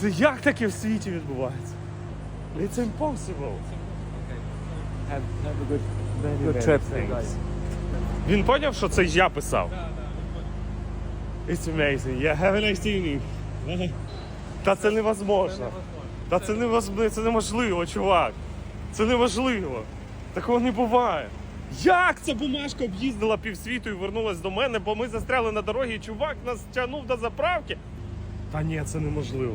Це як таке в світі відбувається? It's impossible. Have, have a good, Good trip, thanks. Він поняв, що це я писав? It's amazing. Yeah, have a nice evening. Та це невозможно. Та це невозможно, це неможливо, чувак. Це неможливо. Такого не буває. Як ця бумажка об'їздила півсвіту і вернулась до мене, бо ми застряли на дорогі, і чувак нас тягнув до заправки? Та ні, це неможливо.